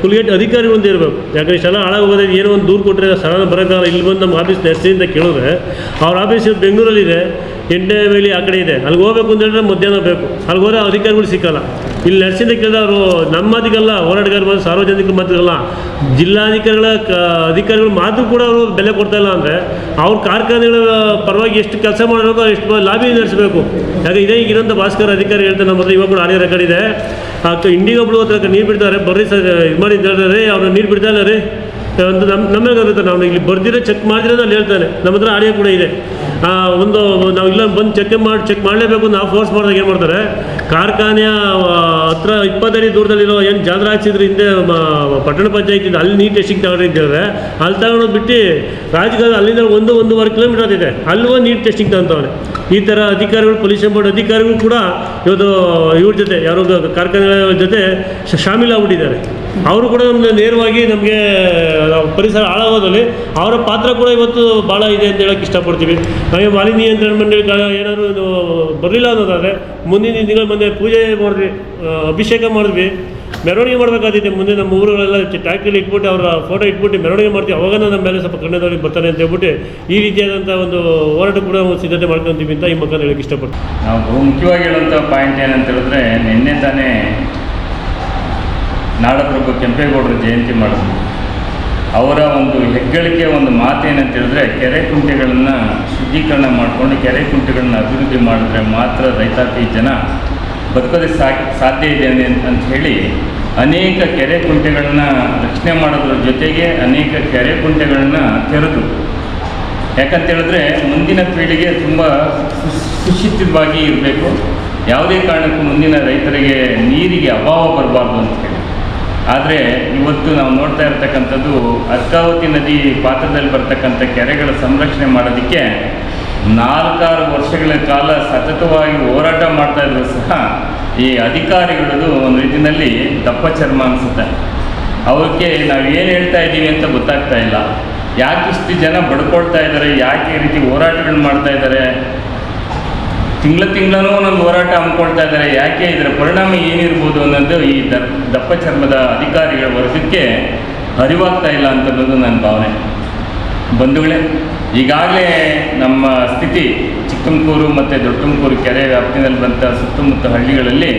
ಕುಲಿಗೇಟ್ ಅಧಿಕಾರಿ ಒಂದೇ ಇರಬೇಕು. ಯಾಕಂದ್ರೆ ಇಷ್ಟೆಲ್ಲ ಹಾಳಾಗೋದ್ರೆ ಏನೋ ಒಂದು ದೂರು ಕೊಟ್ಟರೆ ಸಡನ್ ಬರೋಕ್ಕಾಗಲ್ಲ ಇಲ್ಲಿ ಬಂದು ನಮ್ಮ ಆಫೀಸ್ ನಡೆಸಿ ಅಂತ ಕೇಳಿದ್ರೆ, ಅವ್ರ ಆಫೀಸ್ ಬೆಂಗಳೂರಲ್ಲಿದೆ. ಎಂಟನೇ ಮೇಲೆ ಆ ಕಡೆ ಇದೆ. ಅಲ್ಲಿಗೆ ಹೋಗ್ಬೇಕು ಅಂತ ಹೇಳಿದ್ರೆ ಮಧ್ಯಾಹ್ನ ಬೇಕು. ಅಲ್ಲಿಗೆ ಹೋದ್ರೆ ಅಧಿಕಾರಿಗಳು ಸಿಕ್ಕಲ್ಲ. ಇಲ್ಲಿ ನಡೆಸಿದ ಅವರು ನಮ್ಮ ಅದಿಗಲ್ಲ ಹೋರಾಟಗಾರ ಮಾತು ಸಾರ್ವಜನಿಕ ಮಾತ್ರಲ್ಲ ಜಿಲ್ಲಾಧಿಕಾರಿಗಳ ಕ, ಅಧಿಕಾರಿಗಳು ಮಾತು ಕೂಡ ಅವರು ಬೆಲೆ ಕೊಡ್ತಾ ಇಲ್ಲ ಅಂದರೆ ಅವ್ರ ಕಾರ್ಖಾನೆಗಳ ಪರವಾಗಿ ಎಷ್ಟು ಕೆಲಸ ಮಾಡಬೇಕು, ಎಷ್ಟು ಲಾಬಿ ನಡೆಸಬೇಕು. ಯಾಕೆ ಇದೇ ಈಗಿರೋಂಥ ಭಾಸ್ಕರ್ ಅಧಿಕಾರಿ ಹೇಳ್ತಾರೆ ನಮ್ಮ ಹತ್ರ ಇವಾಗ ಕೂಡ ಆಡಿಯೋ ರೆಕಾರ್ಡ್ ಇದೆ. ಆ ಇಂಡಿಗೋ ಬಿಡುವ ಹತ್ರ ನೀರು ಬಿಡ್ತಾರೆ. ಬರ್ರಿ ಸರ್, ಇದು ಮಾಡಿ ಅವ್ರು ನೀರು ಬಿಡ್ತಾ ಇಲ್ಲ, ರೀ. ಅಂತ ನಮ್ಮ ನಮಗಾಗುತ್ತೆ ನಾವು ಇಲ್ಲಿ ಬರ್ದಿರೋ ಚೆಕ್ ಮಾಡಿದ್ರೆ ಅಲ್ಲಿ ಹೇಳ್ತಾನೆ. ನಮ್ಮ ಹತ್ರ ಆಡಿಯೋ ಕೂಡ ಇದೆ. ಒಂದು, ನಾವು ಇಲ್ಲ ಬಂದು ಚೆಕ್ ಮಾಡಿ ಚೆಕ್ ಮಾಡಲೇಬೇಕು ನಾವು ಫೋರ್ಸ್ ಮಾಡಿದಾಗ ಏನು ಮಾಡ್ತಾರೆ? ಕಾರ್ಖಾನೆಯ ಹತ್ರ ಇಪ್ಪತ್ತಡಿ ದೂರದಲ್ಲಿರೋ ಏನು ಜಾತ್ರೆ ಹಾಕ್ಸಿದ್ರು ಹಿಂದೆ ಪಟ್ಟಣ ಪಂಚಾಯಿತಿ ಅಲ್ಲಿ ನೀಟ್ ಟೆಸ್ಟಿಂಗ್ ತಗೊಂಡು ಅಂತ ಹೇಳಿದ್ರೆ, ಅಲ್ಲಿ ತಗೊಂಡು ಬಿಟ್ಟು ರಾಜಕಾಲ ಅಲ್ಲಿಂದ ಒಂದು, ಒಂದೂವರೆ ಕಿಲೋಮೀಟರ್ ಇದೆ ಅಲ್ಲೂ ನೀಟ್ ಟೆಸ್ಟಿಂಗ್ ತಗೊಂತವ್ರೆ ಈ ಥರ ಅಧಿಕಾರಿಗಳು ಪೊಲ್ಯೂಷನ್ ಬೋರ್ಡ್ ಅಧಿಕಾರಿಗಳು ಕೂಡ ಇವತ್ತು ಇವ್ರ ಜೊತೆ, ಯಾರೋ ಕಾರ್ಖಾನೆಗಳ ಜೊತೆ ಶಾಮೀಲಾಗ್ಬಿಟ್ಟಿದ್ದಾರೆ. ಅವರು ಕೂಡ ನಮ್ಮ ನೇರವಾಗಿ ನಮಗೆ ಪರಿಸರ ಹಾಳಾಗೋದಲ್ಲಿ ಅವರ ಪಾತ್ರ ಕೂಡ ಇವತ್ತು ಭಾಳ ಇದೆ ಅಂತ ಹೇಳೋಕ್ಕೆ ಇಷ್ಟಪಡ್ತೀವಿ. ಹಾಗೆ ಮಾಲಿನ್ಯ ನಿಯಂತ್ರಣ ಮಂಡಳಿ ಏನಾದರೂ ಇದು ಬರಲಿಲ್ಲ ಅನ್ನೋದಾದರೆ, ಮುಂದಿನ ದಿನಗಳ ಮೊನ್ನೆ ಪೂಜೆ ಮಾಡಿದ್ವಿ ಅಭಿಷೇಕ ಮಾಡಿದ್ವಿ. ಮೆರವಣಿಗೆ ಮಾಡಬೇಕಾದಿತ್ತು ಮುಂದೆ ನಮ್ಮ ಊರುಗಳೆಲ್ಲ ಟ್ಯಾಕ್ಟಲ್ಲಿ ಇಟ್ಬಿಟ್ಟು ಅವರ ಫೋಟೋ ಇಟ್ಬಿಟ್ಟು ಮೆರವಣಿಗೆ ಮಾಡ್ತೀವಿ. ಅವಾಗ ನಮ್ಮ ಮೇಲೆ ಸ್ವಲ್ಪ ಕಣ್ಣದವ್ರಿಗೆ ಬರ್ತಾನೆ ಅಂತ ಹೇಳ್ಬಿಟ್ಟು ಈ ರೀತಿಯಾದಂಥ ಒಂದು ಹೋರಾಟ ಕೂಡ ಸಿದ್ಧತೆ ಮಾಡ್ಕೊತೀವಿ ಅಂತ ಈ ಮಕ್ಕಳು ಹೇಳಕ್ಕೆ ಇಷ್ಟಪಡ್ತೀನಿ. ನಾವು ಬಹು ಮುಖ್ಯವಾಗಿ ಹೇಳುವಂಥ ಪಾಯಿಂಟ್ ಏನಂತ ಹೇಳಿದ್ರೆ, ನಿನ್ನೆ ತಾನೇ ನಾಡಪ್ರಭು ಕೆಂಪೇಗೌಡರ ಜಯಂತಿ ಮಾಡಿದ್ರು. ಅವರ ಒಂದು ಹೆಗ್ಗಳಿಕೆ ಒಂದು ಮಾತೇನಂತ ಹೇಳಿದ್ರೆ, ಕೆರೆ ಕುಂಟೆಗಳನ್ನು ಶುದ್ಧೀಕರಣ ಮಾಡಿಕೊಂಡು, ಕೆರೆ ಕುಂಟೆಗಳನ್ನು ಅಭಿವೃದ್ಧಿ ಮಾಡಿದ್ರೆ ಮಾತ್ರ ರೈತಾಪಿ ಜನ ಬದುಕೋದಕ್ಕೆ ಸಾ ಸಾಧ್ಯ ಇದೆ ಅಂತ ಅಂತ ಹೇಳಿ ಅನೇಕ ಕೆರೆ ಕುಂಟೆಗಳನ್ನು ರಕ್ಷಣೆ ಮಾಡೋದ್ರ ಜೊತೆಗೆ ಅನೇಕ ಕೆರೆ ಕುಂಟೆಗಳನ್ನು ತೆರೆದು. ಯಾಕಂತೇಳಿದ್ರೆ ಮುಂದಿನ ಪೀಳಿಗೆ ತುಂಬ ಸುಶಿಕ್ಷಿತವಾಗಿ ಇರಬೇಕು. ಯಾವುದೇ ಕಾರಣಕ್ಕೂ ಮುಂದಿನ ರೈತರಿಗೆ ನೀರಿಗೆ ಅಭಾವ ಬರಬಾರ್ದು ಅಂತ ಹೇಳಿ. ಆದರೆ ಇವತ್ತು ನಾವು ನೋಡ್ತಾ ಇರ್ತಕ್ಕಂಥದ್ದು ಅರ್ಕಾವತಿ ನದಿ ಪಾತ್ರದಲ್ಲಿ ಬರ್ತಕ್ಕಂಥ ಕೆರೆಗಳ ಸಂರಕ್ಷಣೆ ಮಾಡೋದಕ್ಕೆ ನಾಲ್ಕಾರು ವರ್ಷಗಳ ಕಾಲ ಸತತವಾಗಿ ಹೋರಾಟ ಮಾಡ್ತಾ ಇದ್ರು ಸಹ ಈ ಅಧಿಕಾರಿಗಳದು ಒಂದು ರೀತಿಯಲ್ಲಿ ದಪ್ಪ ಚರ್ಮ ಅನಿಸುತ್ತೆ. ಅವಕ್ಕೆ ನಾವು ಏನು ಹೇಳ್ತಾ ಇದ್ದೀವಿ ಅಂತ ಗೊತ್ತಾಗ್ತಾ ಇಲ್ಲ. ಯಾಕೆ ಇಷ್ಟು ಜನ ಬಡ್ಕೊಳ್ತಾ ಇದ್ದಾರೆ ಯಾಕೆ ಈ ರೀತಿ ಹೋರಾಟಗಳು ಮಾಡ್ತಾ ಇದ್ದಾರೆ ತಿಂಗಳ ತಿಂಗಳೂ ಒಂದೊಂದು ಹೋರಾಟ ಹಮ್ಮಿಕೊಳ್ತಾ ಇದ್ದಾರೆ ಯಾಕೆ ಇದರ ಪರಿಣಾಮ ಏನಿರ್ಬೋದು ಅನ್ನೋದು ಈ ದಪ್ಪ ಚರ್ಮದ ಅಧಿಕಾರಿಗಳ ವರ್ಗಕ್ಕೆ ಅರಿವಾಗ್ತಾ ಇಲ್ಲ ಅಂತನ್ನೋದು ನನ್ನ ಭಾವನೆ. ಬಂಧುಗಳೇ ಈಗಾಗಲೇ ನಮ್ಮ ಸ್ಥಿತಿ ಚಿಕ್ಕಮಕೂರು ಮತ್ತು ದೊಡ್ಡ ತುಮಕೂರು ಕೆರೆ ವ್ಯಾಪ್ತಿನಲ್ಲಿ ಬಂತ ಸುತ್ತಮುತ್ತ ಹಳ್ಳಿಗಳಲ್ಲಿ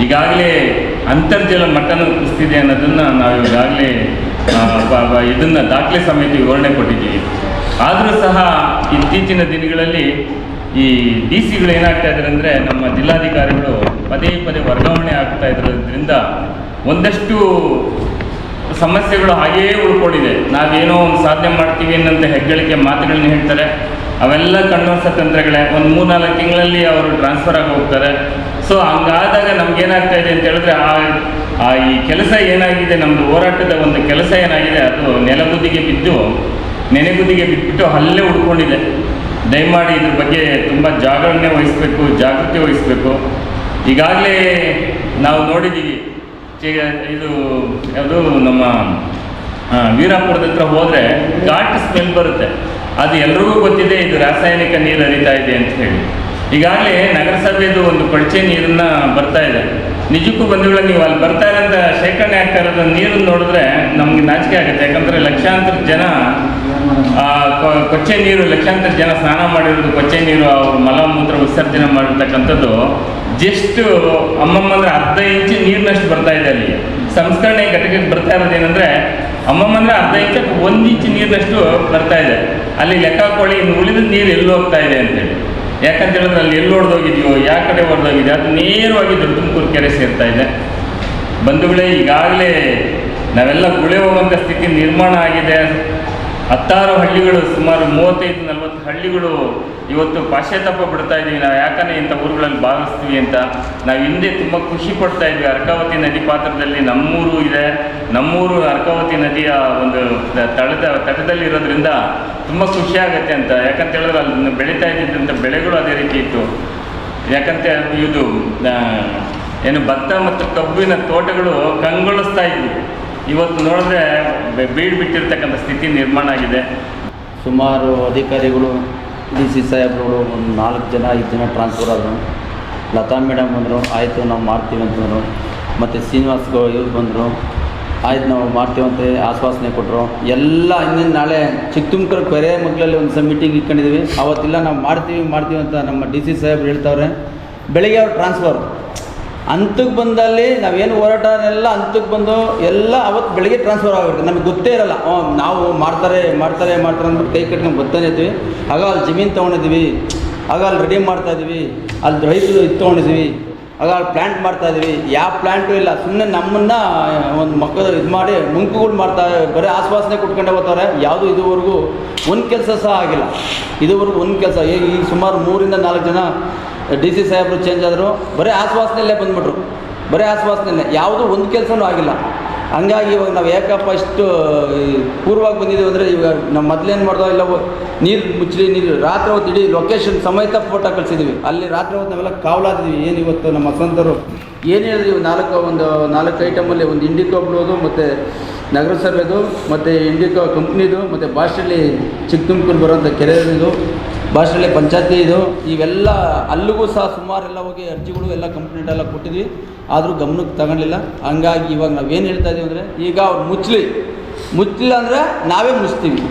ಈಗಾಗಲೇ ಅಂತರ್ಜಲ ಮಟ್ಟನೂ ಕುಸಿದಿದೆ ಅನ್ನೋದನ್ನು ನಾವು ಈಗಾಗಲೇ ಇದನ್ನ ದಾಖಲೆ ಸಮೇತ ವಿವರಣೆ ಕೊಟ್ಟಿದ್ದೀವಿ. ಆದರೂ ಸಹ ಇತ್ತೀಚಿನ ದಿನಗಳಲ್ಲಿ ಈ ಡಿ ಸಿಗಳು ಏನಾಗ್ತಾ ಇದ್ದಾರೆ ಅಂದರೆ ನಮ್ಮ ಜಿಲ್ಲಾಧಿಕಾರಿಗಳು ಪದೇ ಪದೇ ವರ್ಗಾವಣೆ ಆಗ್ತಾ ಇರೋದ್ರಿಂದ ಒಂದಷ್ಟು ಸಮಸ್ಯೆಗಳು ಹಾಗೆಯೇ ಉಳ್ಕೊಂಡಿದೆ. ನಾವೇನೋ ಒಂದು ಸಾಧನೆ ಮಾಡ್ತೀವಿ ಅನ್ನಂತ ಹೆಗ್ಗಳಿಕೆ ಮಾತುಗಳನ್ನ ಹೇಳ್ತಾರೆ. ಅವೆಲ್ಲ ಕಣ್ಣೋಸ ತಂತ್ರಗಳೇ. ಒಂದು ಮೂರ್ನಾಲ್ಕು ತಿಂಗಳಲ್ಲಿ ಅವರು ಟ್ರಾನ್ಸ್ಫರ್ ಆಗಿ ಹೋಗ್ತಾರೆ. ಸೊ ಹಂಗಾದಾಗ ನಮ್ಗೇನಾಗ್ತಾ ಇದೆ ಅಂತ ಹೇಳಿದ್ರೆ, ಆ ಈ ಕೆಲಸ ಏನಾಗಿದೆ ನಮ್ಮದು ಹೋರಾಟದ ಒಂದು ಕೆಲಸ ಏನಾಗಿದೆ, ಅದು ನೆಲಗುದಿಗೆ ಬಿದ್ದು, ನೆನೆಗುದಿಗೆ ಬಿಟ್ಬಿಟ್ಟು ಅಲ್ಲೇ ಉಳ್ಕೊಂಡಿದೆ. ದಯಮಾಡಿ ಇದ್ರ ಬಗ್ಗೆ ತುಂಬ ಜಾಗರಣೆ ವಹಿಸಬೇಕು, ಜಾಗೃತಿ ವಹಿಸಬೇಕು. ಈಗಾಗಲೇ ನಾವು ನೋಡಿದ್ದೀವಿ ಇದು ಯಾವುದು ನಮ್ಮ ವೀರಾಪುರದ ಹತ್ರ ಹೋದರೆ ಘಾಟ್ ಸ್ಮೆಲ್ ಬರುತ್ತೆ. ಅದು ಎಲ್ರಿಗೂ ಗೊತ್ತಿದೆ, ಇದು ರಾಸಾಯನಿಕ ನೀರು ಹರಿತಾ ಇದೆ ಅಂತ ಹೇಳಿ. ಈಗಾಗಲೇ ನಗರಸಭೆದು ಒಂದು ಕೊಳಚೆ ನೀರನ್ನ ಬರ್ತಾ ಇದೆ. ನಿಜಕ್ಕೂ ಬಂಧುಗಳ, ನೀವು ಅಲ್ಲಿ ಬರ್ತಾ ಇರೋಂಥ ಶೇಖರಣೆ ಆಗ್ತಾ ಇರೋದು ನೀರನ್ನು ನೋಡಿದ್ರೆ ನಮಗೆ ನಾಚಿಕೆ ಆಗುತ್ತೆ. ಯಾಕಂದರೆ ಲಕ್ಷಾಂತರ ಜನ ಕೊಚ್ಚೆ ನೀರು, ಲಕ್ಷಾಂತರ ಜನ ಸ್ನಾನ ಮಾಡಿರೋದು ಕೊಚ್ಚೆ ನೀರು, ಅವ್ರ ಮಲಮೂತ್ರ ವಿಸರ್ಜನೆ ಮಾಡಿರ್ತಕ್ಕಂಥದ್ದು. ಜಸ್ಟ್ ಅಮ್ಮಮ್ಮ ಅಂದ್ರೆ ಅರ್ಧ ಇಂಚು ನೀರಿನಷ್ಟು ಬರ್ತಾ ಇದೆ ಅಲ್ಲಿ. ಸಂಸ್ಕರಣೆ ಘಟಕಕ್ಕೆ ಬರ್ತಾ ಇರೋದು ಅಮ್ಮಮ್ಮ ಅಂದ್ರೆ ಅರ್ಧ ಇಂಚು ಒಂದು ಇಂಚು ನೀರಿನಷ್ಟು ಬರ್ತಾ ಇದೆ. ಅಲ್ಲಿ ಲೆಕ್ಕ ಹಾಕೊಳ್ಳಿ ಇನ್ನು ಉಳಿದ ನೀರು ಎಲ್ಲಿ ಹೋಗ್ತಾ ಇದೆ ಅಂತೇಳಿ. ಯಾಕಂತ ಹೇಳಿದ್ರೆ ಅಲ್ಲಿ ಎಲ್ಲಿ ಹೊಡೆದೋಗಿದೆಯೋ ಯಾವ ಕಡೆ ಹೊಡೆದೋಗಿದೆ ಅದು ನೇರವಾಗಿ ದೊಡ್ಡ ತುಮಕೂರು ಕೆರೆ ಸೇರ್ತಾ ಇದೆ. ಬಂಧುಗಳೇ, ಈಗಾಗಲೇ ನಾವೆಲ್ಲ ಗುಳೆ ಹೋಗುವಂಥ ಸ್ಥಿತಿ ನಿರ್ಮಾಣ ಆಗಿದೆ. ಹತ್ತಾರು ಹಳ್ಳಿಗಳು, ಸುಮಾರು ಮೂವತ್ತೈದು ನಲವತ್ತು ಹಳ್ಳಿಗಳು ಇವತ್ತು ಪಾಶ್ಚಾತ್ಯಪ ಬಿಡ್ತಾ ಇದ್ದೀವಿ ನಾವು ಯಾಕಂದ್ರೆ ಇಂಥ ಊರುಗಳಲ್ಲಿ ಭಾವಿಸ್ತೀವಿ ಅಂತ. ನಾವು ಹಿಂದೆ ತುಂಬ ಖುಷಿ ಪಡ್ತಾ ಇದ್ವಿ, ಅರ್ಕಾವತಿ ನದಿ ಪಾತ್ರದಲ್ಲಿ ನಮ್ಮೂರು ಇದೆ. ನಮ್ಮೂರು ಅರ್ಕಾವತಿ ನದಿಯ ಒಂದು ತಳದ, ತಟದಲ್ಲಿ ಇರೋದ್ರಿಂದ ತುಂಬ ಖುಷಿ ಆಗುತ್ತೆ ಅಂತ. ಯಾಕಂತ ಹೇಳಿದ್ರೆ ಅಲ್ಲಿ ಬೆಳೀತಾ ಇದ್ದಿದ್ದಂಥ ಬೆಳೆಗಳು ಅದೇ ರೀತಿ ಇತ್ತು. ಯಾಕಂತ ಇದು ಏನು ಭತ್ತ ಮತ್ತು ಕಬ್ಬಿನ ತೋಟಗಳು ಕಂಗೊಳಿಸ್ತಾ ಇದ್ವಿ. ಇವತ್ತು ನೋಡಿದ್ರೆ ಬೀಳ್ಬಿಟ್ಟಿರ್ತಕ್ಕಂಥ ಸ್ಥಿತಿ ನಿರ್ಮಾಣ ಆಗಿದೆ. ಸುಮಾರು ಅಧಿಕಾರಿಗಳು ಡಿ ಸಿ ಸಾಹೇಬ್ರವರು ಒಂದು ನಾಲ್ಕು ಜನ, ಐದು ಜನ ಟ್ರಾನ್ಸ್ಫರ್ ಆದರು. ಲತಾ ಮೇಡಮ್ ಬಂದರು, ಆಯಿತು ನಾವು ಮಾಡ್ತೀವಿ ಅಂತಂದರು ಮತ್ತು ಶ್ರೀನಿವಾಸ್ ಇವ್ರು ಬಂದರು. ಆಯ್ತು ನಾವು ಮಾಡ್ತೀವಿ ಅಂತ ಆಶ್ವಾಸನೆ ಕೊಟ್ಟರು ಎಲ್ಲ ಇನ್ನೇನು ನಾಳೆ ಚಿಕ್ಕ ತುಮಕೂರು ಕೆರೆ ಮಕ್ಕಳಲ್ಲಿ ಒಂದು ಸಹ ಮೀಟಿಂಗ್ ಇಟ್ಕೊಂಡಿದ್ದೀವಿ ಅವತ್ತಿಲ್ಲ ನಾವು ಮಾಡ್ತೀವಿ ಮಾಡ್ತೀವಿ ಅಂತ ನಮ್ಮ ಡಿ ಸಿ ಸಾಹೇಬ್ರು ಹೇಳ್ತಾವ್ರೆ. ಬೆಳಗ್ಗೆ ಅವ್ರು ಟ್ರಾನ್ಸ್ಫರ್ ಹಂತಕ್ಕೆ ಬಂದಲ್ಲಿ ನಾವೇನು ಹೋರಾಟನೆಲ್ಲ ಅಂತಕ್ಕೆ ಬಂದು ಎಲ್ಲ ಅವತ್ತು ಬೆಳಿಗ್ಗೆ ಟ್ರಾನ್ಸ್ಫರ್ ಆಗಬೇಕು ನಮಗೆ ಗೊತ್ತೇ ಇರಲ್ಲ. ನಾವು ಮಾಡ್ತಾರೆ ಮಾಡ್ತಾರೆ ಮಾಡ್ತಾರೆ ಅಂದ್ಬಿಟ್ಟು ಕೈ ಕಟ್ಕೊಂಡು ಬರ್ತಾನೆ ಇದ್ವಿ. ಆಗ ಅಲ್ಲಿ ಜಮೀನು ತೊಗೊಂಡಿದ್ವಿ. ಆಗ ಅಲ್ಲಿ ರೆಡಿ ಮಾಡ್ತಾ ಇದ್ದೀವಿ ಅಲ್ಲಿ ರೈತರು ಇದು ತೊಗೊಂಡಿದ್ವಿ. ಆಗ ಅಲ್ಲಿ ಪ್ಲ್ಯಾಂಟ್ ಮಾಡ್ತಾ ಇದ್ದೀವಿ ಯಾವ ಪ್ಲ್ಯಾಂಟು ಇಲ್ಲ. ಸುಮ್ಮನೆ ನಮ್ಮನ್ನು ಒಂದು ಮಕ್ಕಳು ಇದು ಮಾಡಿ ಮುಂಕುಗಳು ಮಾಡ್ತಾ, ಬರೀ ಆಶ್ವಾಸನೆ ಕೊಟ್ಕೊಂಡೆ ಹೋಗ್ತಾರೆ. ಯಾವುದು ಇದುವರೆಗೂ ಒಂದು ಕೆಲಸ ಸಹ ಆಗಿಲ್ಲ. ಇದುವರೆಗೂ ಒಂದು ಕೆಲಸ. ಈಗ ಸುಮಾರು ಮೂರಿಂದ ನಾಲ್ಕು ಜನ ಡಿ ಸಿ ಸಾಹೇಬರು ಚೇಂಜ್ ಆದರು, ಬರೀ ಆಶ್ವಾಸನೆಯಲ್ಲೇ ಬಂದ್ಬಿಟ್ರು. ಬರೀ ಆಶ್ವಾಸನೆಯಲ್ಲೇ ಯಾವುದೂ ಒಂದು ಕೆಲಸನೂ ಆಗಿಲ್ಲ. ಹಂಗಾಗಿ ಇವಾಗ ನಾವು ಯಾಕಪ್ಪ ಇಷ್ಟು ಪೂರ್ವವಾಗಿ ಬಂದಿದ್ದೀವಿ ಅಂದರೆ ಇವಾಗ ನಾವು ಮೊದಲೇನು ಮಾಡ್ದೋ ಇಲ್ಲ ನೀರು ಮುಚ್ಚಲಿ ನೀರು ರಾತ್ರಿ ಹೊತ್ತು ಇಡೀ ಲೊಕೇಶನ್ ಸಮೇತ ಫೋಟೋ ಕಳಿಸಿದ್ದೀವಿ ಅಲ್ಲಿ ರಾತ್ರಿ ಹೊತ್ತು ನಾವೆಲ್ಲ ಕಾವಲಾದಿದ್ವಿ. ಏನು ಇವತ್ತು ನಮ್ಮ ವಸಂತರು? ಏನು ಹೇಳಿದ್ವಿ ನಾಲ್ಕು ಒಂದು, ನಾಲ್ಕು ಐಟಮಲ್ಲಿ ಒಂದು ಇಂಡಿಕೋ ಬಿಡೋದು, ಮತ್ತು ನಗರಸಭೆದು ಮತ್ತು ಇಂಡಿಕೋ ಕಂಪ್ನಿದು ಮತ್ತು ಭಾಷೆಯಲ್ಲಿ ಚಿಕ್ಕ ತುಮಕೂರು ಬರೋಂಥ ಕೆರೆದು ಭಾಷೆಯಲ್ಲಿ ಪಂಚಾಯತಿ ಇದು. ಇವೆಲ್ಲ ಅಲ್ಲಿಗೂ ಸಹ ಸುಮಾರೆಲ್ಲ ಹೋಗಿ ಅರ್ಜಿಗಳು ಎಲ್ಲ ಕಂಪ್ಲೇಂಟ್ ಎಲ್ಲ ಕೊಟ್ಟಿದ್ವಿ. ಆದರೂ ಗಮನಕ್ಕೆ ತಗೊಂಡಿಲ್ಲ. ಹಂಗಾಗಿ ಇವಾಗ ನಾವೇನು ಹೇಳ್ತಾ ಇದ್ದೀವಿ ಅಂದರೆ ಈಗ ಅವ್ರು ಮುಚ್ಚಲಿ ಮುಚ್ಚಲಿಲ್ಲ ಅಂದರೆ ನಾವೇ ಮುಚ್ತೀವಿ.